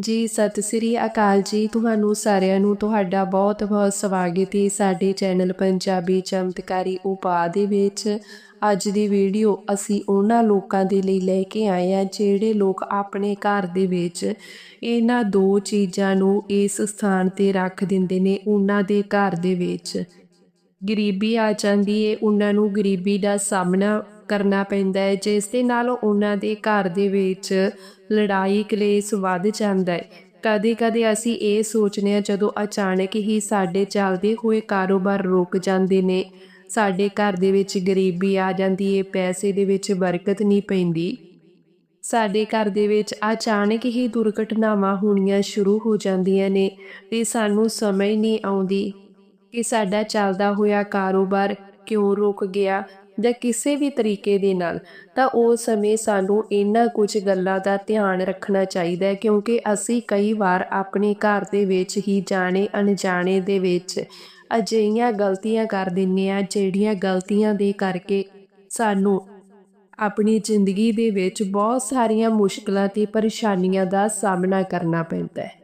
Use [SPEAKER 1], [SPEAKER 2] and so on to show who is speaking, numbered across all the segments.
[SPEAKER 1] ਜੀ, ਸਤਿ ਸ੍ਰੀ ਅਕਾਲ ਜੀ। ਤੁਹਾਨੂੰ ਸਾਰਿਆਂ ਨੂੰ ਤੁਹਾਡਾ ਬਹੁਤ-ਬਹੁਤ ਸਵਾਗਤ ਹੈ ਸਾਡੇ ਚੈਨਲ ਪੰਜਾਬੀ ਚਮਤਕਾਰੀ ਉਪਾਅ ਦੇ ਵਿੱਚ। ਅੱਜ ਦੀ ਵੀਡੀਓ ਅਸੀਂ ਉਹਨਾਂ ਲੋਕਾਂ ਦੇ ਲਈ ਲੈ ਕੇ ਆਏ ਆ ਜਿਹੜੇ ਲੋਕ ਆਪਣੇ ਘਰ ਦੇ ਵਿੱਚ ਇਹਨਾਂ ਦੋ ਚੀਜ਼ਾਂ ਨੂੰ ਇਸ ਸਥਾਨ ਤੇ ਰੱਖ ਦਿੰਦੇ ਨੇ, ਉਹਨਾਂ ਦੇ ਘਰ ਦੇ ਵਿੱਚ। ਗਰੀਬੀ ਆ ਜਾਂਦੀ ਏ ਉਹਨਾਂ ਨੂੰ ਗਰੀਬੀ ਦਾ ਸਾਹਮਣਾ ਕਰਨਾ ਪੈਂਦਾ ਹੈ, ਜਿਸ ਦੇ ਨਾਲ ਉਹਨਾਂ ਦੇ ਘਰ ਦੇ ਵਿੱਚ ਲੜਾਈ ਕਲੇਸ਼ ਵੱਧ ਜਾਂਦਾ ਹੈ। ਕਦੇ-ਕਦੇ ਅਸੀਂ ਇਹ ਸੋਚਨੇ ਆ ਜਦੋਂ ਅਚਾਨਕ ਹੀ ਸਾਡੇ ਚੱਲਦੇ ਹੋਏ ਕਾਰੋਬਾਰ ਰੁਕ ਜਾਂਦੇ ਨੇ, ਸਾਡੇ ਘਰ ਦੇ ਵਿੱਚ ਗਰੀਬੀ ਆ ਜਾਂਦੀ ਏ ਪੈਸੇ ਦੇ ਵਿੱਚ ਬਰਕਤ ਨਹੀਂ ਪੈਂਦੀ। ਸਾਡੇ ਘਰ ਦੇ ਵਿੱਚ ਅਚਾਨਕ ਹੀ ਦੁਰਘਟਨਾਵਾਂ ਹੋਣੀਆਂ ਸ਼ੁਰੂ ਹੋ ਜਾਂਦੀਆਂ ਨੇ ਤੇ ਸਾਨੂੰ ਸਮਝ ਨਹੀਂ ਆਉਂਦੀ ਕਿ ਸਾਡਾ ਚੱਲਦਾ ਹੋਇਆ ਕਾਰੋਬਾਰ ਕਿਉਂ ਰੁਕ ਗਿਆ ਜਾਂ ਕਿਸੇ ਵੀ ਤਰੀਕੇ ਦੇ ਨਾਲ, ਤਾਂ ਉਸ ਸਮੇਂ ਸਾਨੂੰ ਇਹਨਾਂ ਕੁਝ ਗੱਲਾਂ ਦਾ ਧਿਆਨ ਰੱਖਣਾ ਚਾਹੀਦਾ ਹੈ, ਕਿਉਂਕਿ ਅਸੀਂ ਕਈ ਵਾਰ ਆਪਣੇ ਘਰ ਦੇ ਵਿੱਚ ਹੀ ਜਾਣੇ, ਅਣਜਾਣੇ ਦੇ ਵਿੱਚ ਅਜਿਹੀਆਂ ਗਲਤੀਆਂ ਕਰ ਦਿੰਨੇ ਆ ਜਿਹੜੀਆਂ ਗਲਤੀਆਂ ਦੇ ਕਰਕੇ ਸਾਨੂੰ ਆਪਣੀ ਜ਼ਿੰਦਗੀ ਦੇ ਵਿੱਚ ਬਹੁਤ ਸਾਰੀਆਂ ਮੁਸ਼ਕਲਾਂ ਤੇ ਪਰੇਸ਼ਾਨੀਆਂ ਦਾ ਸਾਹਮਣਾ ਕਰਨਾ ਪੈਂਦਾ ਹੈ।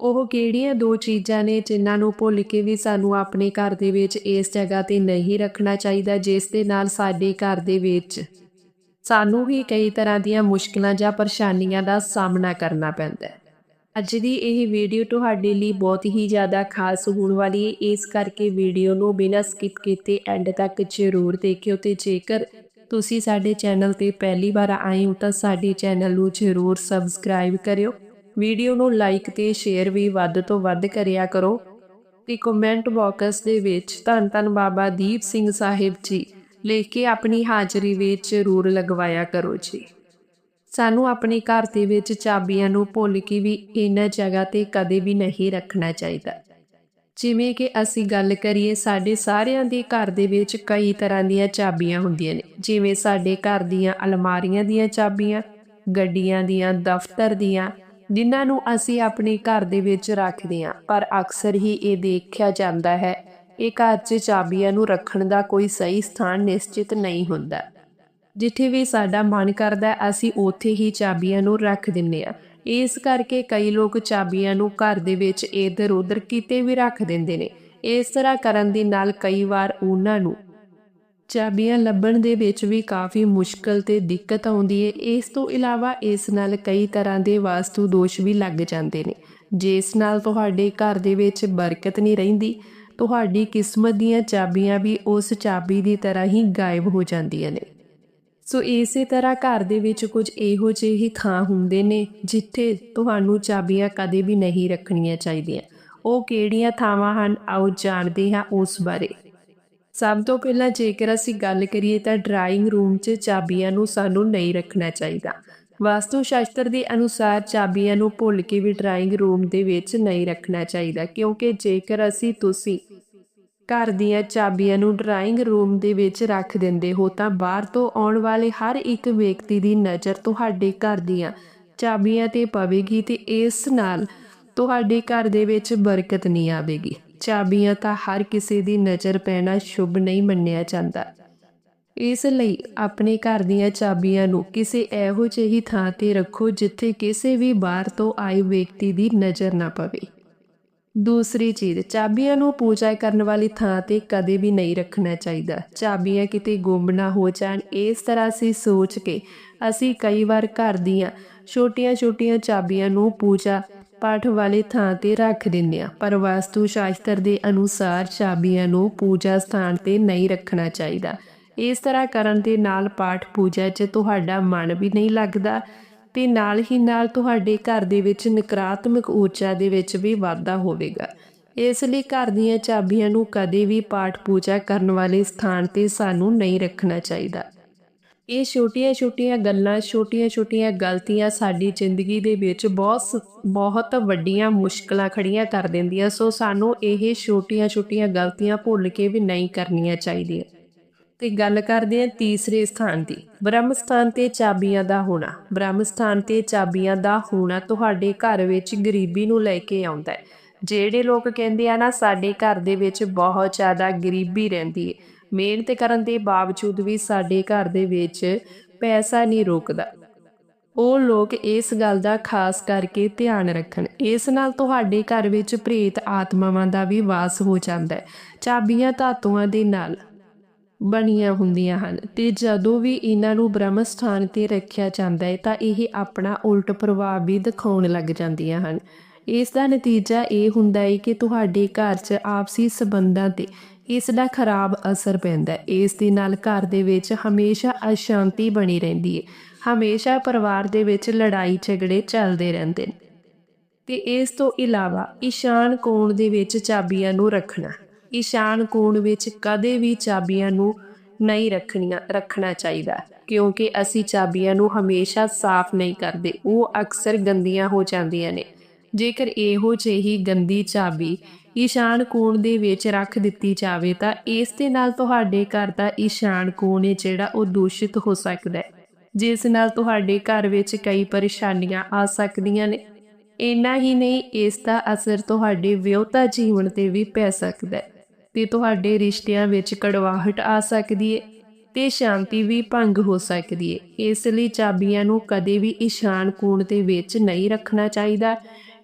[SPEAKER 1] ਉਹ ਕਿਹੜੀਆਂ ਦੋ ਚੀਜ਼ਾਂ ਨੇ ਜਿਨ੍ਹਾਂ ਨੂੰ ਭੁੱਲ ਕੇ ਵੀ ਸਾਨੂੰ ਆਪਣੇ ਘਰ ਦੇ ਵਿੱਚ ਇਸ ਜਗ੍ਹਾ ਤੇ ਨਹੀਂ ਰੱਖਣਾ ਚਾਹੀਦਾ, ਜਿਸ ਦੇ ਨਾਲ ਸਾਡੇ ਘਰ ਦੇ ਵਿੱਚ ਸਾਨੂੰ ਵੀ ਕਈ ਤਰ੍ਹਾਂ ਦੀਆਂ ਮੁਸ਼ਕਲਾਂ ਜਾਂ ਪਰੇਸ਼ਾਨੀਆਂ ਦਾ ਸਾਹਮਣਾ ਕਰਨਾ ਪੈਂਦਾ ਹੈ। ਅੱਜ ਦੀ ਇਹ ਵੀਡੀਓ ਤੁਹਾਡੇ ਲਈ ਬਹੁਤ ਹੀ ਜ਼ਿਆਦਾ ਖਾਸ ਹੋਣ ਵਾਲੀ ਹੈ। ਇਸ ਕਰਕੇ ਵੀਡੀਓ ਨੂੰ ਬਿਨਾਂ ਸਕਿਪ ਕੀਤੇ ਐਂਡ ਤੱਕ ਜ਼ਰੂਰ ਦੇਖਿਓ ਤੇ ਜੇਕਰ ਤੁਸੀਂ ਸਾਡੇ ਚੈਨਲ ਤੇ ਪਹਿਲੀ ਵਾਰ ਆਏ ਹੋ ਤਾਂ ਸਾਡੇ ਚੈਨਲ ਨੂੰ ਜ਼ਰੂਰ ਸਬਸਕ੍ਰਾਈਬ ਕਰਿਓ। ਵੀਡੀਓ ਨੂੰ ਲਾਈਕ ਤੇ ਸ਼ੇਅਰ ਵੀ ਵੱਧ ਤੋਂ ਵੱਧ ਕਰਿਆ ਕਰੋ ਤੇ ਕਮੈਂਟ ਬਾਕਸ ਦੇ ਵਿੱਚ ਧੰਨ ਧੰਨ ਬਾਬਾ ਦੀਪ ਸਿੰਘ ਸਾਹਿਬ ਜੀ ਲਿਖ ਕੇ ਆਪਣੀ ਹਾਜ਼ਰੀ ਵਿੱਚ ਜ਼ਰੂਰ ਲਗਵਾਇਆ ਕਰੋ ਜੀ। ਸਾਨੂੰ ਆਪਣੇ ਘਰ ਦੇ ਵਿੱਚ ਚਾਬੀਆਂ ਨੂੰ ਭੁੱਲ ਕੇ ਵੀ ਇਹਨਾਂ ਜਗ੍ਹਾ ਤੇ ਕਦੇ ਵੀ ਨਹੀਂ ਰੱਖਣਾ ਚਾਹੀਦਾ। ਜਿਵੇਂ ਕਿ ਅਸੀਂ ਗੱਲ ਕਰੀਏ ਸਾਡੇ ਸਾਰਿਆਂ ਦੇ ਘਰ ਦੇ ਵਿੱਚ ਕਈ ਤਰ੍ਹਾਂ ਦੀਆਂ ਚਾਬੀਆਂ ਹੁੰਦੀਆਂ ਨੇ, ਜਿਵੇਂ ਸਾਡੇ ਘਰ ਦੀਆਂ ਅਲਮਾਰੀਆਂ ਦੀਆਂ ਚਾਬੀਆਂ, ਗੱਡੀਆਂ ਦੀਆਂ, ਦਫ਼ਤਰ ਦੀਆਂ ਜਿਨ੍ਹਾਂ ਨੂੰ ਅਸੀਂ ਆਪਣੇ ਘਰ ਦੇ ਵਿੱਚ ਰੱਖਦੇ ਹਾਂ। ਪਰ ਅਕਸਰ ਹੀ ਇਹ ਦੇਖਿਆ ਜਾਂਦਾ ਹੈ, ਇਹ ਘਰ 'ਚ ਚਾਬੀਆਂ ਨੂੰ ਰੱਖਣ ਦਾ ਕੋਈ ਸਹੀ ਸਥਾਨ ਨਿਸ਼ਚਿਤ ਨਹੀਂ ਹੁੰਦਾ। ਜਿੱਥੇ ਵੀ ਸਾਡਾ ਮਨ ਕਰਦਾ, ਅਸੀਂ ਉੱਥੇ ਹੀ ਚਾਬੀਆਂ ਨੂੰ ਰੱਖ ਦਿੰਨੇ ਆ ਇਸ ਕਰਕੇ ਕਈ ਲੋਕ ਚਾਬੀਆਂ ਨੂੰ ਘਰ ਦੇ ਵਿੱਚ ਇੱਧਰ ਉੱਧਰ ਕਿਤੇ ਵੀ ਰੱਖ ਦਿੰਦੇ ਨੇ। ਇਸ ਤਰ੍ਹਾਂ ਕਰਨ ਦੇ ਨਾਲ ਕਈ ਵਾਰ ਉਹਨਾਂ ਨੂੰ ਚਾਬੀਆਂ ਲੱਭਣ ਦੇ ਵਿੱਚ ਵੀ ਕਾਫੀ ਮੁਸ਼ਕਲ ਤੇ ਦਿੱਕਤ ਆਉਂਦੀ ਹੈ ਇਸ ਤੋਂ ਇਲਾਵਾ ਇਸ ਨਾਲ ਕਈ ਤਰ੍ਹਾਂ ਦੇ ਵਾਸਤੂ ਦੋਸ਼ ਵੀ ਲੱਗ ਜਾਂਦੇ ਨੇ। ਜਿਸ ਨਾਲ ਤੁਹਾਡੇ ਘਰ ਦੇ ਵਿੱਚ ਬਰਕਤ ਨਹੀਂ ਰਹਿੰਦੀ, ਤੁਹਾਡੀ ਕਿਸਮਤ ਦੀਆਂ ਚਾਬੀਆਂ ਵੀ ਉਸ ਚਾਬੀ ਦੀ ਤਰ੍ਹਾਂ ਹੀ ਗਾਇਬ ਹੋ ਜਾਂਦੀਆਂ ਨੇ। ਸੋ ਇਸੇ ਤਰ੍ਹਾਂ ਘਰ ਦੇ ਵਿੱਚ ਕੁਝ ਇਹੋ ਜਿਹੇ ਹੀ ਥਾਂ ਹੁੰਦੇ ਨੇ ਜਿੱਥੇ ਤੁਹਾਨੂੰ ਚਾਬੀਆਂ ਕਦੇ ਵੀ ਨਹੀਂ ਰੱਖਣੀਆਂ ਚਾਹੀਦੀਆਂ। ਉਹ ਕਿਹੜੀਆਂ ਥਾਵਾਂ ਹਨ? ਆਓ ਜਾਣਦੇ ਹਾਂ ਉਸ ਬਾਰੇ। ਸਭ ਤੋਂ ਪਹਿਲਾਂ ਜੇਕਰ ਅਸੀਂ ਗੱਲ ਕਰੀਏ ਤਾਂ ਡਰਾਇੰਗ ਰੂਮ 'ਚ ਚਾਬੀਆਂ ਨੂੰ ਸਾਨੂੰ ਨਹੀਂ ਰੱਖਣਾ ਚਾਹੀਦਾ। ਵਾਸਤੂ ਸ਼ਾਸਤਰ ਦੇ ਅਨੁਸਾਰ ਚਾਬੀਆਂ ਨੂੰ ਭੁੱਲ ਕੇ ਵੀ ਡਰਾਇੰਗ ਰੂਮ ਦੇ ਵਿੱਚ ਨਹੀਂ ਰੱਖਣਾ ਚਾਹੀਦਾ, ਕਿਉਂਕਿ ਜੇਕਰ ਅਸੀਂ ਤੁਸੀਂ ਘਰ ਦੀਆਂ ਚਾਬੀਆਂ ਨੂੰ ਡਰਾਇੰਗ ਰੂਮ ਦੇ ਵਿੱਚ ਰੱਖ ਦਿੰਦੇ ਹੋ ਤਾਂ ਬਾਹਰ ਤੋਂ ਆਉਣ ਵਾਲੇ ਹਰ ਇੱਕ ਵਿਅਕਤੀ ਦੀ ਨਜ਼ਰ ਤੁਹਾਡੇ ਘਰ ਦੀਆਂ ਚਾਬੀਆਂ ਤੇ ਪਵੇਗੀ ਤੇ ਇਸ ਨਾਲ ਤੁਹਾਡੇ ਘਰ ਦੇ ਵਿੱਚ ਬਰਕਤ ਨਹੀਂ ਆਵੇਗੀ। ਚਾਬੀਆਂ ਤਾਂ ਹਰ ਕਿਸੇ ਦੀ ਨਜ਼ਰ ਪੈਣਾ ਸ਼ੁਭ ਨਹੀਂ ਮੰਨਿਆ ਜਾਂਦਾ। ਇਸ ਲਈ ਆਪਣੇ ਘਰ ਦੀਆਂ ਚਾਬੀਆਂ ਨੂੰ ਕਿਸੇ ਇਹੋ ਜਿਹੀ ਥਾਂ ਤੇ ਰੱਖੋ ਜਿੱਥੇ ਕਿਸੇ ਵੀ ਬਾਹਰ ਤੋਂ ਆਏ ਵਿਅਕਤੀ ਦੀ ਨਜ਼ਰ ਨਾ ਪਵੇ। ਦੂਸਰੀ ਚੀਜ਼, ਚਾਬੀਆਂ ਨੂੰ ਪੂਜਾ ਕਰਨ ਵਾਲੀ ਥਾਂ ਤੇ ਕਦੇ ਵੀ ਨਹੀਂ ਰੱਖਣਾ ਚਾਹੀਦਾ। ਚਾਬੀਆਂ ਕਿਤੇ ਗੁੰਮ ਨਾ ਹੋ ਜਾਣ, ਇਸ ਤਰ੍ਹਾਂ ਅਸੀਂ ਸੋਚ ਕੇ ਅਸੀਂ ਕਈ ਵਾਰ ਘਰ ਦੀਆਂ ਛੋਟੀਆਂ-ਛੋਟੀਆਂ ਚਾਬੀਆਂ ਨੂੰ ਪੂਜਾ ਪਾਠ ਵਾਲੇ ਥਾਂ ਤੇ ਰੱਖ ਦਿੰਦੇ ਆ ਪਰ ਵਾਸਤੂ ਸ਼ਾਸਤਰ ਦੇ ਅਨੁਸਾਰ ਚਾਬੀਆਂ ਨੂੰ ਪੂਜਾ ਸਥਾਨ ਤੇ ਨਹੀਂ ਰੱਖਣਾ ਚਾਹੀਦਾ। ਇਸ ਤਰ੍ਹਾਂ ਕਰਨ ਦੇ ਨਾਲ ਪਾਠ ਪੂਜਾ 'ਚ ਤੁਹਾਡਾ ਮਨ ਵੀ ਨਹੀਂ ਲੱਗਦਾ ਤੇ ਨਾਲ ਹੀ ਨਾਲ ਤੁਹਾਡੇ ਘਰ ਦੇ ਵਿੱਚ ਨਕਾਰਾਤਮਕ ਊਰਜਾ ਦੇ ਵਿੱਚ ਵੀ ਵਾਧਾ ਹੋਵੇਗਾ। ਇਸ ਲਈ ਘਰ ਦੀਆਂ ਚਾਬੀਆਂ ਨੂੰ ਕਦੇ ਵੀ ਪਾਠ ਪੂਜਾ ਕਰਨ ਵਾਲੇ ਸਥਾਨ ਤੇ ਸਾਨੂੰ ਨਹੀਂ ਰੱਖਣਾ ਚਾਹੀਦਾ। ਇਹ ਛੋਟੀਆਂ-ਛੋਟੀਆਂ ਗੱਲਾਂ ਛੋਟੀਆਂ-ਛੋਟੀਆਂ ਗਲਤੀਆਂ ਸਾਡੀ ਜ਼ਿੰਦਗੀ ਦੇ ਵਿੱਚ ਬਹੁਤ ਬਹੁਤ ਵੱਡੀਆਂ ਮੁਸ਼ਕਲਾਂ ਖੜੀਆਂ ਕਰ ਦਿੰਦੀਆਂ। ਸੋ ਸਾਨੂੰ ਇਹ ਛੋਟੀਆਂ-ਛੋਟੀਆਂ ਗਲਤੀਆਂ ਭੁੱਲ ਕੇ ਵੀ ਨਹੀਂ ਕਰਨੀਆਂ ਚਾਹੀਦੀਆਂ। ਤੇ ਗੱਲ ਕਰਦੇ ਹਾਂ ਤੀਸਰੇ ਸਥਾਨ ਦੀ। ਬ੍ਰਹਮ ਸਥਾਨ ਤੇ ਚਾਬੀਆਂ ਦਾ ਹੋਣਾ। ਬ੍ਰਹਮ ਸਥਾਨ ਤੇ ਚਾਬੀਆਂ ਦਾ ਹੋਣਾ ਤੁਹਾਡੇ ਘਰ ਵਿੱਚ ਗਰੀਬੀ ਨੂੰ ਲੈ ਕੇ ਆਉਂਦਾ ਹੈ। ਜਿਹੜੇ ਲੋਕ ਕਹਿੰਦੇ ਆ ਨਾ, ਸਾਡੇ ਘਰ ਦੇ ਵਿੱਚ ਬਹੁਤ ਜ਼ਿਆਦਾ ਗਰੀਬੀ ਰਹਿੰਦੀ ਹੈ। ਮਿਹਨਤ ਕਰਨ ਦੇ ਬਾਵਜੂਦ ਵੀ ਸਾਡੇ ਘਰ ਦੇ ਵਿੱਚ ਪੈਸਾ ਨਹੀਂ ਰੋਕਦਾ। ਉਹ ਲੋਕ ਇਸ ਗੱਲ ਦਾ ਖਾਸ ਕਰਕੇ ਧਿਆਨ ਰੱਖਣ। ਇਸ ਨਾਲ ਤੁਹਾਡੇ ਘਰ ਵਿੱਚ ਪ੍ਰੇਤ ਆਤਮਾਵਾਂ ਦਾ ਵੀ ਵਾਸ ਹੋ ਜਾਂਦਾ ਹੈ। ਚਾਬੀਆਂ ਧਾਤੂਆਂ ਦੇ ਨਾਲ ਬਣੀਆਂ ਹੁੰਦੀਆਂ ਹਨ ਤੇ ਜਦੋਂ ਵੀ ਇਹਨਾਂ ਨੂੰ ਬ੍ਰਹਮ ਸਥਾਨ ਤੇ ਰੱਖਿਆ ਜਾਂਦਾ ਹੈ ਤਾਂ ਇਹ ਆਪਣਾ ਉਲਟ ਪ੍ਰਭਾਵ ਵੀ ਦਿਖਾਉਣ ਲੱਗ ਜਾਂਦੀਆਂ ਹਨ। ਇਸ ਦਾ ਨਤੀਜਾ ਇਹ ਹੁੰਦਾ ਹੈ ਕਿ ਤੁਹਾਡੇ ਘਰ 'ਚ ਆਪਸੀ ਸਬੰਧਾਂ ਤੇ ਇਸ ਦਾ ਖਰਾਬ ਅਸਰ ਪੈਂਦਾ ਹੈ। ਇਸ ਦੇ ਨਾਲ ਘਰ ਦੇ ਵਿੱਚ ਹਮੇਸ਼ਾ ਅਸ਼ਾਂਤੀ ਬਣੀ ਰਹਿੰਦੀ ਹੈ। ਹਮੇਸ਼ਾ ਪਰਿਵਾਰ ਦੇ ਵਿੱਚ ਲੜਾਈ ਝਗੜੇ ਚੱਲਦੇ ਰਹਿੰਦੇ ਨੇ। ਤੇ ਇਸ ਤੋਂ ਇਲਾਵਾ ਈਸ਼ਾਨ ਕੋਣ ਦੇ ਵਿੱਚ ਚਾਬੀਆਂ ਨੂੰ ਰੱਖਣਾ। ਈਸ਼ਾਨ ਕੋਣ ਵਿੱਚ ਕਦੇ ਵੀ ਚਾਬੀਆਂ ਨੂੰ ਨਹੀਂ ਰੱਖਣੀਆਂ, ਰੱਖਣਾ ਚਾਹੀਦਾ ਕਿਉਂਕਿ ਅਸੀਂ ਚਾਬੀਆਂ ਨੂੰ ਹਮੇਸ਼ਾ ਸਾਫ਼ ਨਹੀਂ ਕਰਦੇ। ਉਹ ਅਕਸਰ ਗੰਦੀਆਂ ਹੋ ਜਾਂਦੀਆਂ ਨੇ। ਜੇਕਰ ਇਹੋ ਜਿਹੀ ਗੰਦੀ ਚਾਬੀ ਈਸ਼ਾਨ ਕੋਣ ਦੇ ਵਿੱਚ ਰੱਖ ਦਿੱਤੀ ਜਾਵੇ, ਤਾਂ ਇਸ ਦੇ ਨਾਲ ਤੁਹਾਡੇ ਘਰ ਦਾ ਈਸ਼ਾਨ ਕੋਣ ਹੈ ਜਿਹੜਾ ਉਹ ਦੂਸ਼ਿਤ ਹੋ ਸਕਦਾ ਹੈ। ਜਿਸ ਨਾਲ ਤੁਹਾਡੇ ਘਰ ਵਿੱਚ ਕਈ ਪਰੇਸ਼ਾਨੀਆਂ ਆ ਸਕਦੀਆਂ ਨੇ। ਇੰਨਾ ਹੀ ਨਹੀਂ, ਇਸ ਦਾ ਅਸਰ ਤੁਹਾਡੇ ਵਿਆਹਤਾ ਜੀਵਨ ਤੇ ਵੀ ਪੈ ਸਕਦਾ ਹੈ ਤੇ ਤੁਹਾਡੇ ਰਿਸ਼ਤਿਆਂ ਵਿੱਚ ਕੜਵਾਹਟ ਆ ਸਕਦੀ ਹੈ ਤੇ ਸ਼ਾਂਤੀ ਵੀ ਭੰਗ ਹੋ ਸਕਦੀ ਹੈ। ਇਸ ਲਈ ਚਾਬੀਆਂ ਨੂੰ ਕਦੇ ਵੀ ਇਸ਼ਾਨ ਕੋਣ ਦੇ ਵਿੱਚ ਨਹੀਂ ਰੱਖਣਾ ਚਾਹੀਦਾ।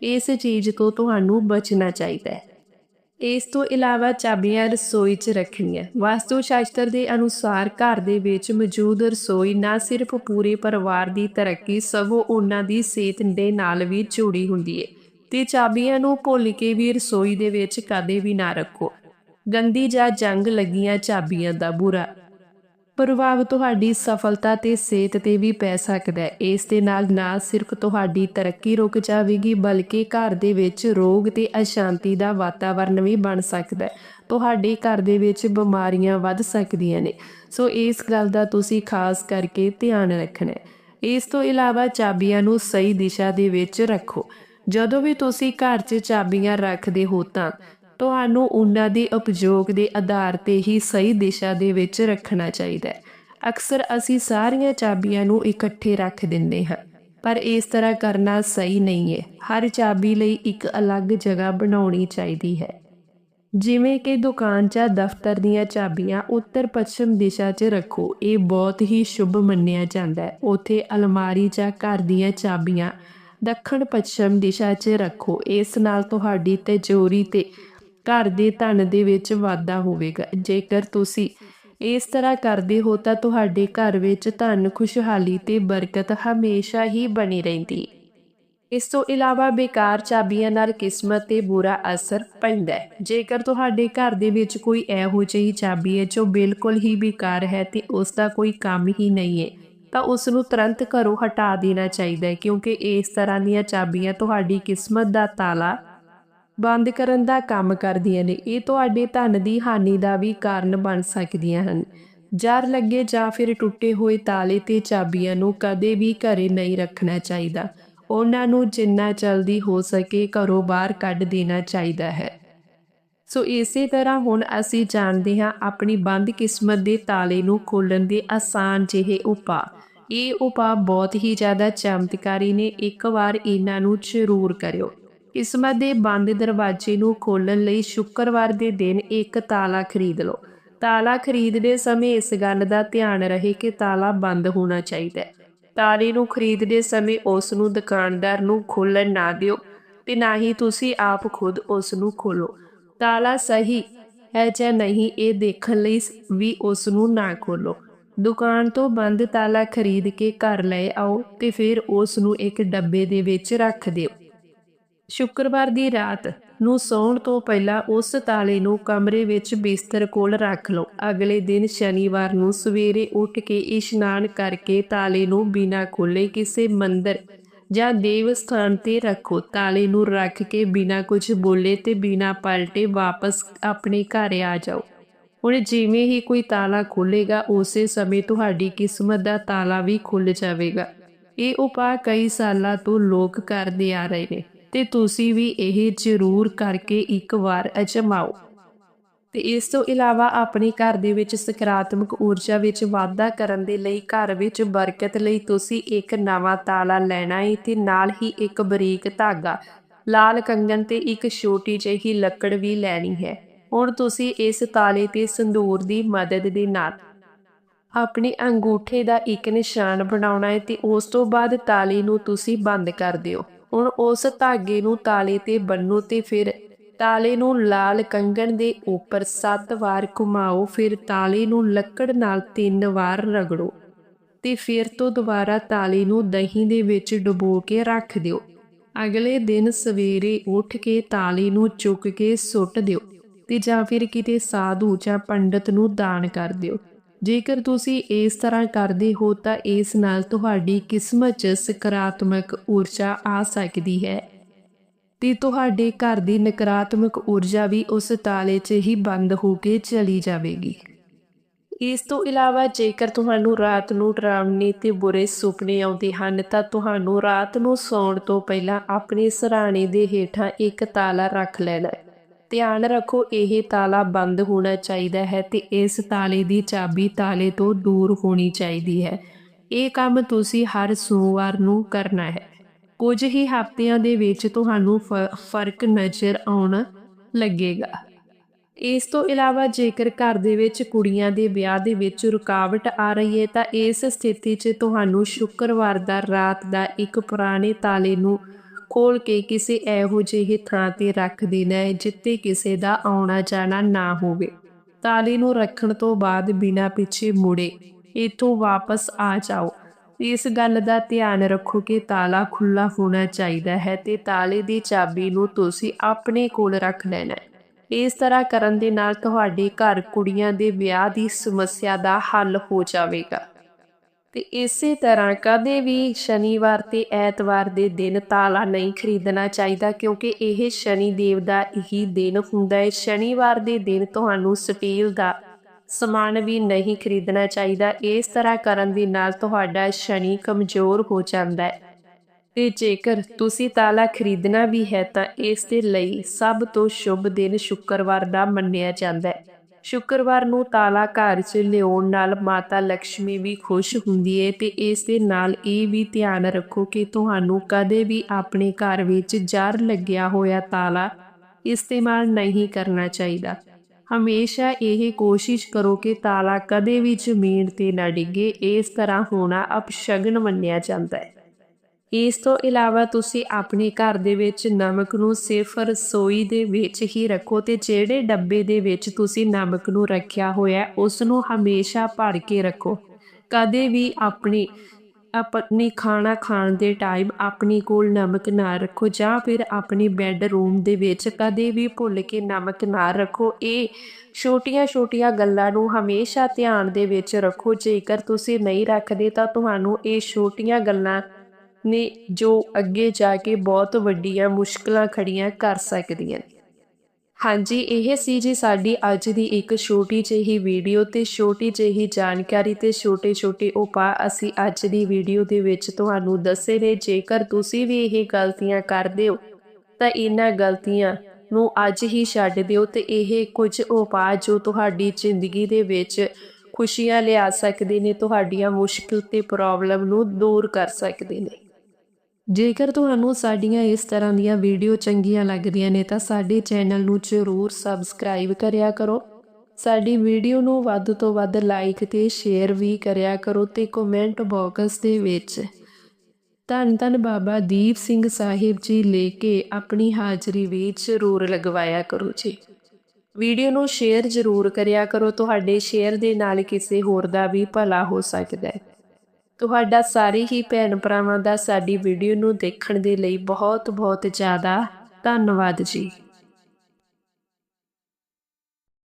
[SPEAKER 1] ਇਸ ਚੀਜ਼ ਤੋਂ ਤੁਹਾਨੂੰ ਬਚਣਾ ਚਾਹੀਦਾ ਹੈ। ਇਸ ਤੋਂ ਇਲਾਵਾ ਚਾਬੀਆਂ ਰਸੋਈ 'ਚ ਰੱਖਣੀਆਂ। ਵਾਸਤੂ ਸ਼ਾਸਤਰ ਦੇ ਅਨੁਸਾਰ ਘਰ ਦੇ ਵਿੱਚ ਮੌਜੂਦ ਰਸੋਈ ਨਾ ਸਿਰਫ ਪੂਰੇ ਪਰਿਵਾਰ ਦੀ ਤਰੱਕੀ, ਸਗੋਂ ਉਹਨਾਂ ਦੀ ਸਿਹਤ ਦੇ ਨਾਲ ਵੀ ਜੁੜੀ ਹੁੰਦੀ ਹੈ ਤੇ ਚਾਬੀਆਂ ਨੂੰ ਭੁੱਲ ਕੇ ਵੀ ਰਸੋਈ ਦੇ ਵਿੱਚ ਕਦੇ ਵੀ ਨਾ ਰੱਖੋ। ਗੰਦੀ ਜਾਂ ਜੰਗ ਲੱਗੀਆਂ ਚਾਬੀਆਂ ਦਾ ਬੁਰਾ। ਪ੍ਰਭਾਵ ਤੁਹਾਡੀ ਸਫਲਤਾ ਤੇ ਸਿਹਤ ਤੇ ਵੀ ਪੈ ਸਕਦਾ ਹੈ। ਇਸ ਦੇ ਨਾਲ ਨਾ ਸਿਰਫ ਤੁਹਾਡੀ ਤਰੱਕੀ ਰੁਕ ਜਾਵੇਗੀ, ਬਲਕਿ ਘਰ ਦੇ ਵਿੱਚ ਰੋਗ ਤੇ ਅਸ਼ਾਂਤੀ ਦਾ ਵਾਤਾਵਰਣ ਵੀ ਬਣ ਸਕਦਾ ਹੈ। ਤੁਹਾਡੇ ਘਰ ਦੇ ਵਿੱਚ ਬਿਮਾਰੀਆਂ ਵੱਧ ਸਕਦੀਆਂ ਨੇ। ਸੋ ਇਸ ਗੱਲ ਦਾ ਤੁਸੀਂ ਖਾਸ ਕਰਕੇ ਧਿਆਨ ਰੱਖਣਾ ਹੈ। ਇਸ ਤੋਂ ਇਲਾਵਾ ਚਾਬੀਆਂ ਨੂੰ ਸਹੀ ਦਿਸ਼ਾ ਦੇ ਵਿੱਚ ਰੱਖੋ। ਜਦੋਂ ਵੀ ਤੁਸੀਂ ਘਰ 'ਚ ਚਾਬੀਆਂ ਰੱਖਦੇ ਹੋ ਤਾਂ ਤੁਹਾਨੂੰ ਉਹਨਾਂ ਦੇ ਉਪਯੋਗ ਦੇ ਆਧਾਰ ਤੇ ਹੀ ਸਹੀ ਦਿਸ਼ਾ ਦੇ ਵਿੱਚ ਰੱਖਣਾ ਚਾਹੀਦਾ ਹੈ। ਅਕਸਰ ਅਸੀਂ ਸਾਰੀਆਂ ਚਾਬੀਆਂ ਨੂੰ ਇਕੱਠੇ ਰੱਖ ਦਿੰਦੇ ਹਾਂ, ਪਰ ਇਸ ਤਰ੍ਹਾਂ ਕਰਨਾ ਸਹੀ ਨਹੀਂ ਹੈ। ਹਰ ਚਾਬੀ ਲਈ ਇੱਕ ਅਲੱਗ ਜਗ੍ਹਾ ਬਣਾਉਣੀ ਚਾਹੀਦੀ ਹੈ। ਜਿਵੇਂ ਕਿ ਦੁਕਾਨ ਜਾਂ ਦਫ਼ਤਰ ਦੀਆਂ ਚਾਬੀਆਂ ਉੱਤਰ ਪੱਛਮ ਦਿਸ਼ਾ 'ਚ ਰੱਖੋ, ਇਹ ਬਹੁਤ ਹੀ ਸ਼ੁਭ ਮੰਨਿਆ ਜਾਂਦਾ ਹੈ। ਉਥੇ ਅਲਮਾਰੀ ਜਾਂ ਘਰ ਦੀਆਂ ਚਾਬੀਆਂ ਦੱਖਣ ਪੱਛਮ ਦਿਸ਼ਾ 'ਚ ਰੱਖੋ, ਇਸ ਨਾਲ ਤੁਹਾਡੀ ਤਿਜੋਰੀ ਤੇ ਘਰ ਦੇ ਧਨ ਦੇ ਵਿੱਚ ਵਾਧਾ ਹੋਵੇਗਾ। ਜੇਕਰ ਤੁਸੀਂ ਇਸ ਤਰ੍ਹਾਂ ਕਰਦੇ ਹੋ ਤਾਂ ਤੁਹਾਡੇ ਘਰ ਵਿੱਚ ਧਨ, ਖੁਸ਼ਹਾਲੀ ਤੇ ਬਰਕਤ ਹਮੇਸ਼ਾ ਹੀ ਬਣੀ ਰਹਿੰਦੀ। ਇਸ ਤੋਂ ਇਲਾਵਾ ਬੇਕਾਰ ਚਾਬੀਆਂ ਨਾਲ ਕਿਸਮਤ ਤੇ ਬੁਰਾ ਅਸਰ ਪੈਂਦਾ ਹੈ। ਜੇਕਰ ਤੁਹਾਡੇ ਘਰ ਦੇ ਵਿੱਚ ਕੋਈ ਇਹੋ ਜਿਹੀ ਚਾਬੀ ਹੈ ਜੋ ਬਿਲਕੁਲ ਹੀ ਬੇਕਾਰ ਹੈ ਤੇ ਉਸ ਦਾ ਕੋਈ ਕੰਮ ਹੀ ਨਹੀਂ ਹੈ, ਤਾਂ ਉਸ ਨੂੰ ਤੁਰੰਤ ਘਰੋਂ ਹਟਾ ਦੇਣਾ ਚਾਹੀਦਾ ਹੈ ਕਿਉਂਕਿ ਇਸ ਤਰ੍ਹਾਂ ਦੀਆਂ ਚਾਬੀਆਂ ਤੁਹਾਡੀ ਕਿਸਮਤ ਦਾ ਤਾਲਾ ਬੰਦ ਕਰਨ ਦਾ ਕੰਮ ਕਰਦੀਆਂ ਨੇ। ਇਹ ਤੁਹਾਡੇ ਧਨ ਦੀ ਹਾਨੀ ਦਾ ਵੀ ਕਾਰਨ ਬਣ ਸਕਦੀਆਂ ਹਨ। ਜਰ ਲੱਗੇ ਜਾਂ ਫਿਰ ਟੁੱਟੇ ਹੋਏ ਤਾਲੇ ਤੇ ਚਾਬੀਆਂ ਨੂੰ ਕਦੇ ਵੀ ਘਰੇ ਨਹੀਂ ਰੱਖਣਾ ਚਾਹੀਦਾ। ਉਹਨਾਂ ਨੂੰ ਜਿੰਨਾ ਜਲਦੀ ਹੋ ਸਕੇ ਘਰੋਂ ਬਾਹਰ ਕੱਢ ਦੇਣਾ ਚਾਹੀਦਾ ਹੈ। ਸੋ ਇਸੇ ਤਰ੍ਹਾਂ ਹੁਣ ਅਸੀਂ ਜਾਣਦੇ ਹਾਂ ਆਪਣੀ ਬੰਦ ਕਿਸਮਤ ਦੇ ਤਾਲੇ ਨੂੰ ਖੋਲਣ ਦੇ ਆਸਾਨ ਜਿਹੇ ਉਪਾਅ। ਇਹ ਉਪਾਅ ਬਹੁਤ ਹੀ ਜ਼ਿਆਦਾ ਚਮਤਕਾਰੀ ਨੇ। ਇੱਕ ਵਾਰ ਇਹਨਾਂ ਨੂੰ ਜ਼ਰੂਰ ਕਰਿਓ। ਕਿਸਮਤ ਦੇ ਬੰਦ ਦਰਵਾਜ਼ੇ ਨੂੰ ਖੋਲਣ ਲਈ ਸ਼ੁੱਕਰਵਾਰ ਦੇ ਦਿਨ ਇੱਕ ਤਾਲਾ ਖਰੀਦ ਲਓ। ਤਾਲਾ ਖਰੀਦਦੇ ਸਮੇਂ ਇਸ ਗੱਲ ਦਾ ਧਿਆਨ ਰਹੇ ਕਿ ਤਾਲਾ ਬੰਦ ਹੋਣਾ ਚਾਹੀਦਾ ਹੈ। ਤਾਲੇ ਨੂੰ ਖਰੀਦਦੇ ਸਮੇਂ ਉਸ ਨੂੰ ਦੁਕਾਨਦਾਰ ਨੂੰ ਖੋਲਣ ਨਾ ਦਿਓ ਤੇ ਨਾ ਹੀ ਤੁਸੀਂ ਆਪ ਖੁਦ ਉਸ ਨੂੰ ਖੋਲੋ ਤਾਲਾ ਸਹੀ ਹੈ ਜਾਂ ਨਹੀਂ ਇਹ ਦੇਖਣ ਲਈ ਵੀ ਉਸ ਨੂੰ ਨਾ ਖੋਲੋ ਦੁਕਾਨ ਤੋਂ ਬੰਦ ਤਾਲਾ ਖਰੀਦ ਕੇ ਘਰ ਲੈ ਆਓ ਤੇ ਫਿਰ ਉਸ ਨੂੰ ਇੱਕ ਡੱਬੇ ਦੇ ਵਿੱਚ ਰੱਖ ਦਿਓ। ਸ਼ੁੱਕਰਵਾਰ ਦੀ ਰਾਤ ਨੂੰ ਸੌਣ ਤੋਂ ਪਹਿਲਾਂ ਉਸ ਤਾਲੇ ਨੂੰ ਕਮਰੇ ਵਿੱਚ ਬਿਸਤਰ ਕੋਲ ਰੱਖ ਲਓ। ਅਗਲੇ ਦਿਨ ਸ਼ਨੀਵਾਰ ਨੂੰ ਸਵੇਰੇ ਉੱਠ ਕੇ ਇਸ਼ਨਾਨ ਕਰਕੇ ਤਾਲੇ ਨੂੰ ਬਿਨਾਂ ਖੋਲੇ ਕਿਸੇ ਮੰਦਰ ਜਾਂ ਦੇਵ ਸਥਾਨ ਤੇ ਰੱਖੋ। ਤਾਲੇ ਨੂੰ ਰੱਖ ਕੇ ਬਿਨਾਂ ਕੁਝ ਬੋਲੇ ਤੇ ਬਿਨਾਂ ਪਲਟੇ ਵਾਪਸ ਆਪਣੇ ਘਰ ਆ ਜਾਓ। ਹੁਣ ਜਿਵੇਂ ਹੀ ਕੋਈ ਤਾਲਾ ਖੁੱਲੇਗਾ ਉਸੇ ਸਮੇਂ ਤੁਹਾਡੀ ਕਿਸਮਤ ਦਾ ਤਾਲਾ ਵੀ ਖੁੱਲ ਜਾਵੇਗਾ। ਇਹ ਉਪਾਅ ਕਈ ਸਾਲਾਂ ਤੋਂ ਲੋਕ ਕਰਦੇ ਆ ਰਹੇ ਨੇ। ਤੇ ਤੁਸੀਂ ਵੀ ਇਹ ਜ਼ਰੂਰ ਕਰਕੇ ਇੱਕ ਵਾਰ ਅਜਮਾਓ। ਤੇ ਇਸ ਤੋਂ ਇਲਾਵਾ ਆਪਣੇ ਘਰ ਦੇ ਵਿੱਚ ਸਕਾਰਾਤਮਕ ਊਰਜਾ ਵਿੱਚ ਵਾਧਾ ਕਰਨ ਦੇ ਲਈ ਘਰ ਵਿੱਚ ਬਰਕਤ ਲਈ ਤੁਸੀਂ ਇੱਕ ਨਵਾਂ ਤਾਲਾ ਲੈਣਾ ਹੈ ਤੇ ਨਾਲ ਹੀ ਇੱਕ ਬਰੀਕ ਧਾਗਾ, ਲਾਲ ਕੰਗਨ ਤੇ ਇੱਕ ਛੋਟੀ ਜਿਹੀ ਲੱਕੜ ਵੀ ਲੈਣੀ ਹੈ। ਹੁਣ ਤੁਸੀਂ ਇਸ ਤਾਲੇ ਤੇ ਸੰਦੂਰ ਦੀ ਮਦਦ ਦੇ ਨਾਲ ਆਪਣੇ ਅੰਗੂਠੇ ਦਾ ਇੱਕ ਨਿਸ਼ਾਨ ਬਣਾਉਣਾ ਹੈ ਤੇ ਉਸ ਤੋਂ ਬਾਅਦ ਤਾਲੀ ਨੂੰ ਤੁਸੀਂ ਬੰਦ ਕਰ ਦਿਓ। ਹੁਣ ਉਸ ਧਾਗੇ ਨੂੰ ਤਾਲੇ ਤੇ ਬੰਨੋ ਤੇ ਫਿਰ ਤਾਲੇ ਨੂੰ ਲਾਲ ਕੰਗਣ ਦੇ ਉੱਪਰ 7 ਵਾਰ ਘੁਮਾਓ, ਫਿਰ ਤਾਲੇ ਨੂੰ ਲੱਕੜ ਨਾਲ 3 ਵਾਰ ਰਗੜੋ ਤੇ ਫਿਰ ਤੋਂ ਦੁਬਾਰਾ ਤਾਲੀ ਨੂੰ ਦਹੀਂ ਦੇ ਵਿੱਚ ਡੁਬੋ ਕੇ ਰੱਖ ਦਿਓ। ਅਗਲੇ ਦਿਨ ਸਵੇਰੇ ਉੱਠ ਕੇ ਤਾਲੀ ਨੂੰ ਚੁੱਕ ਕੇ ਸੁੱਟ ਦਿਓ ਤੇ ਜਾਂ ਫਿਰ ਕਿਤੇ ਸਾਧੂ ਜਾਂ ਪੰਡਤ ਨੂੰ ਦਾਨ ਕਰ ਦਿਓ। ਜੇਕਰ ਤੁਸੀਂ ਇਸ ਤਰ੍ਹਾਂ ਕਰਦੇ ਹੋ ਤਾਂ ਇਸ ਨਾਲ ਤੁਹਾਡੀ ਕਿਸਮਤ 'ਚ ਸਕਾਰਾਤਮਕ ਊਰਜਾ ਆ ਸਕਦੀ ਹੈ ਤੇ ਤੁਹਾਡੇ ਘਰ ਦੀ ਨਕਾਰਾਤਮਕ ਊਰਜਾ ਵੀ ਉਸ ਤਾਲੇ 'ਚ ਹੀ ਬੰਦ ਹੋ ਕੇ ਚਲੀ ਜਾਵੇਗੀ। ਇਸ ਤੋਂ ਇਲਾਵਾ ਜੇਕਰ ਤੁਹਾਨੂੰ ਰਾਤ ਨੂੰ ਡਰਾਵਣੇ ਤੇ ਬੁਰੇ ਸੁਪਨੇ ਆਉਂਦੇ ਹਨ ਤਾਂ ਤੁਹਾਨੂੰ ਰਾਤ ਨੂੰ ਸੌਣ ਤੋਂ ਪਹਿਲਾਂ ਆਪਣੇ ਸਰਾਣੇ ਦੇ ਹੇਠਾਂ ਇੱਕ ਤਾਲਾ ਰੱਖ ਲੈਣਾ ਹੈ। ਧਿਆਨ ਰੱਖੋ, ਇਹ ਤਾਲਾ ਬੰਦ ਹੋਣਾ ਚਾਹੀਦਾ ਹੈ ਤੇ ਇਸ ਤਾਲੇ ਦੀ ਚਾਬੀ ਤਾਲੇ ਤੋਂ ਦੂਰ ਹੋਣੀ ਚਾਹੀਦੀ ਹੈ। ਇਹ ਕੰਮ ਤੁਸੀਂ ਹਰ ਸੋਮਵਾਰ ਨੂੰ ਕਰਨਾ ਹੈ। ਕੁਝ ਹੀ ਹਫ਼ਤਿਆਂ ਦੇ ਵਿੱਚ ਤੁਹਾਨੂੰ ਫ- ਫ਼ਰਕ ਨਜ਼ਰ ਆਉਣ ਲੱਗੇਗਾ। ਇਸ ਤੋਂ ਇਲਾਵਾ ਜੇਕਰ ਘਰ ਦੇ ਵਿੱਚ ਕੁੜੀਆਂ ਦੇ ਵਿਆਹ ਦੇ ਵਿੱਚ ਰੁਕਾਵਟ ਆ ਰਹੀ ਹੈ, ਤਾਂ ਇਸ ਸਥਿਤੀ 'ਚ ਤੁਹਾਨੂੰ ਸ਼ੁੱਕਰਵਾਰ ਦਾ ਰਾਤ ਦਾ ਇੱਕ ਪੁਰਾਣੇ ਤਾਲੇ ਨੂੰ ਖੋਲ ਕੇ ਕਿਸੇ ਇਹੋ ਜਿਹੀ ਥਾਂ ਤੇ ਰੱਖ ਦੇਣਾ ਹੈ ਜਿੱਥੇ ਕਿਸੇ ਦਾ ਆਉਣਾ ਜਾਣਾ ਨਾ ਹੋਵੇ। ਤਾਲੇ ਨੂੰ ਰੱਖਣ ਤੋਂ ਬਾਅਦ ਬਿਨਾਂ ਪਿੱਛੇ ਮੁੜੇ, ਇਥੋਂ ਵਾਪਸ ਆ ਜਾਓ। ਇਸ ਗੱਲ ਦਾ ਧਿਆਨ ਰੱਖੋ ਕਿ ਤਾਲਾ ਖੁੱਲਾ ਹੋਣਾ ਚਾਹੀਦਾ ਹੈ ਤੇ ਤਾਲੇ ਦੀ ਚਾਬੀ ਨੂੰ ਤੁਸੀਂ ਆਪਣੇ ਕੋਲ ਰੱਖ ਲੈਣਾ ਹੈ। ਇਸ ਤਰ੍ਹਾਂ ਕਰਨ ਦੇ ਨਾਲ ਤੁਹਾਡੇ ਘਰ ਕੁੜੀਆਂ ਦੇ ਵਿਆਹ ਦੀ ਸਮੱਸਿਆ ਦਾ ਹੱਲ ਹੋ ਜਾਵੇਗਾ। ਤੇ ਇਸੇ ਤਰ੍ਹਾਂ ਕਦੇ ਵੀ ਸ਼ਨੀਵਾਰ ਤੇ ਐਤਵਾਰ ਦੇ ਦਿਨ ਤਾਲਾ ਨਹੀਂ ਖਰੀਦਣਾ ਚਾਹੀਦਾ, ਕਿਉਂਕਿ ਇਹ ਸ਼ਨੀ ਦੇਵ ਦਾ ਹੀ ਦਿਨ ਹੁੰਦਾ ਹੈ। ਸ਼ਨੀਵਾਰ ਦੇ ਦਿਨ ਤੁਹਾਨੂੰ ਸਟੀਲ ਦਾ ਸਮਾਨ ਵੀ ਨਹੀਂ ਖਰੀਦਣਾ ਚਾਹੀਦਾ। ਇਸ ਤਰ੍ਹਾਂ ਕਰਨ ਦੇ ਨਾਲ ਤੁਹਾਡਾ ਸ਼ਨੀ ਕਮਜ਼ੋਰ ਹੋ ਜਾਂਦਾ ਹੈ। ਤੇ ਜੇਕਰ ਤੁਸੀਂ ਤਾਲਾ ਖਰੀਦਣਾ ਵੀ ਹੈ ਤਾਂ ਇਸ ਦੇ ਲਈ ਸਭ ਤੋਂ ਸ਼ੁਭ ਦਿਨ ਸ਼ੁੱਕਰਵਾਰ ਦਾ ਮੰਨਿਆ ਜਾਂਦਾ ਹੈ। ਸ਼ੁੱਕਰਵਾਰ ਨੂੰ ਤਾਲਾ ਘਰ 'ਚ ਲਿਆਉਣ ਨਾਲ ਮਾਤਾ ਲక్ష్ਮੀ ਵੀ ਖੁਸ਼ ਹੁੰਦੀ ਹੈ ਤੇ ਇਸ ਦੇ ਨਾਲ ਇਹ ਵੀ ਧਿਆਨ ਰੱਖੋ ਕਿ ਤੁਹਾਨੂੰ ਕਦੇ ਵੀ ਆਪਣੇ ਘਰ ਵਿੱਚ ਜਰ ਲੱਗਿਆ ਹੋਇਆ ਤਾਲਾ ਇਸਤੇਮਾਲ ਨਹੀਂ ਕਰਨਾ ਚਾਹੀਦਾ। ਹਮੇਸ਼ਾ ਇਹ ਕੋਸ਼ਿਸ਼ ਕਰੋ ਕਿ ਤਾਲਾ ਕਦੇ ਵੀ ਜ਼ਮੀਨ ਤੇ ਨਾ ਡਿੱਗੇ, ਇਸ ਤਰ੍ਹਾਂ ਹੋਣਾ ਅਪਸ਼ਗਨ ਮੰਨਿਆ ਜਾਂਦਾ ਹੈ। ਇਸ ਤੋਂ ਇਲਾਵਾ ਤੁਸੀਂ ਆਪਣੇ ਘਰ ਦੇ ਵਿੱਚ ਨਮਕ ਨੂੰ ਸਿਰਫ ਰਸੋਈ ਦੇ ਵਿੱਚ ਹੀ ਰੱਖੋ ਤੇ ਜਿਹੜੇ ਡੱਬੇ ਦੇ ਵਿੱਚ ਤੁਸੀਂ ਨਮਕ ਨੂੰ ਰੱਖਿਆ ਹੋਇਆ ਹੈ, ਉਸ ਨੂੰ ਹਮੇਸ਼ਾ ਭਰ ਕੇ ਰੱਖੋ। ਕਦੇ ਵੀ ਆਪਣੀ ਆਪਣੀ ਖਾਣਾ ਖਾਣ ਦੇ ਟਾਈਮ ਆਪਣੀ ਕੋਲ ਨਮਕ ਨਾ ਰੱਖੋ ਜਾਂ ਫਿਰ ਆਪਣੀ ਬੈੱਡਰੂਮ ਦੇ ਵਿੱਚ ਕਦੇ ਵੀ ਭੁੱਲ ਕੇ ਨਮਕ ਨਾ ਰੱਖੋ। ਇਹ ਛੋਟੀਆਂ-ਛੋਟੀਆਂ ਗੱਲਾਂ ਨੂੰ ਹਮੇਸ਼ਾ ਧਿਆਨ ਦੇ ਵਿੱਚ ਰੱਖੋ। ਜੇਕਰ ਤੁਸੀਂ ਨਹੀਂ ਰੱਖਦੇ ਤਾਂ ਤੁਹਾਨੂੰ ਇਹ ਛੋਟੀਆਂ ਗੱਲਾਂ ਨੇ ਜੋ ਅੱਗੇ ਜਾ ਕੇ ਬਹੁਤ ਵੱਡੀਆਂ ਮੁਸ਼ਕਲਾਂ ਖੜੀਆਂ ਕਰ ਸਕਦੀਆਂ ਨੇ। ਹਾਂਜੀ, ਇਹ ਸੀ ਜੀ ਸਾਡੀ ਅੱਜ ਦੀ ਇੱਕ ਛੋਟੀ ਜਿਹੀ ਵੀਡੀਓ ਤੇ ਛੋਟੀ ਜਿਹੀ ਜਾਣਕਾਰੀ ਤੇ ਛੋਟੇ-ਛੋਟੇ ਉਪਾਅ ਅਸੀਂ ਅੱਜ ਦੀ ਵੀਡੀਓ ਦੇ ਵਿੱਚ ਤੁਹਾਨੂੰ ਦੱਸੇ ਨੇ। ਜੇਕਰ ਤੁਸੀਂ ਵੀ ਇਹ ਗਲਤੀਆਂ ਕਰਦੇ ਹੋ, ਤਾਂ ਇਹਨਾਂ ਗਲਤੀਆਂ ਨੂੰ ਅੱਜ ਹੀ ਛੱਡ ਦਿਓ ਤੇ ਇਹ ਕੁਝ ਉਪਾਅ ਜੋ ਤੁਹਾਡੀ ਜ਼ਿੰਦਗੀ ਦੇ ਵਿੱਚ ਖੁਸ਼ੀਆਂ ਲਿਆ ਸਕਦੇ ਨੇ, ਤੁਹਾਡੀਆਂ ਮੁਸ਼ਕਲ ਤੇ ਪ੍ਰੋਬਲਮ ਨੂੰ ਦੂਰ ਕਰ ਸਕਦੇ ਨੇ। ਜੇਕਰ ਤੁਹਾਨੂੰ ਸਾਡੀਆਂ ਇਸ ਤਰ੍ਹਾਂ ਦੀਆਂ ਵੀਡੀਓ ਚੰਗੀਆਂ ਲੱਗਦੀਆਂ ਨੇ ਤਾਂ ਸਾਡੇ ਚੈਨਲ ਨੂੰ ਜ਼ਰੂਰ ਸਬਸਕ੍ਰਾਈਬ ਕਰਿਆ ਕਰੋ। ਸਾਡੀ ਵੀਡੀਓ ਨੂੰ ਵੱਧ ਤੋਂ ਵੱਧ ਲਾਈਕ ਤੇ ਸ਼ੇਅਰ ਵੀ ਕਰਿਆ ਕਰੋ ਤੇ ਕਮੈਂਟ ਬਾਕਸ ਦੇ ਵਿੱਚ। ਧੰਨ ਧੰਨ ਬਾਬਾ ਦੀਪ ਸਿੰਘ ਸਾਹਿਬ ਜੀ ਲੈ ਕੇ ਆਪਣੀ ਹਾਜ਼ਰੀ ਵੀ ਜ਼ਰੂਰ ਲਗਵਾਇਆ ਕਰੋ ਜੀ। ਵੀਡੀਓ ਨੂੰ ਸ਼ੇਅਰ ਜ਼ਰੂਰ ਕਰਿਆ ਕਰੋ, ਤੁਹਾਡੇ ਸ਼ੇਅਰ ਦੇ ਨਾਲ ਕਿਸੇ ਹੋਰ ਦਾ ਵੀ ਭਲਾ ਹੋ ਸਕਦਾ ਹੈ। ਤੁਹਾਡਾ ਸਾਰੇ ਹੀ ਭੈਣ ਭਰਾਵਾਂ ਦਾ ਸਾਡੀ ਵੀਡੀਓ ਨੂੰ ਦੇਖਣ ਦੇ ਲਈ ਬਹੁਤ ਬਹੁਤ ਜ਼ਿਆਦਾ ਧੰਨਵਾਦ ਜੀ।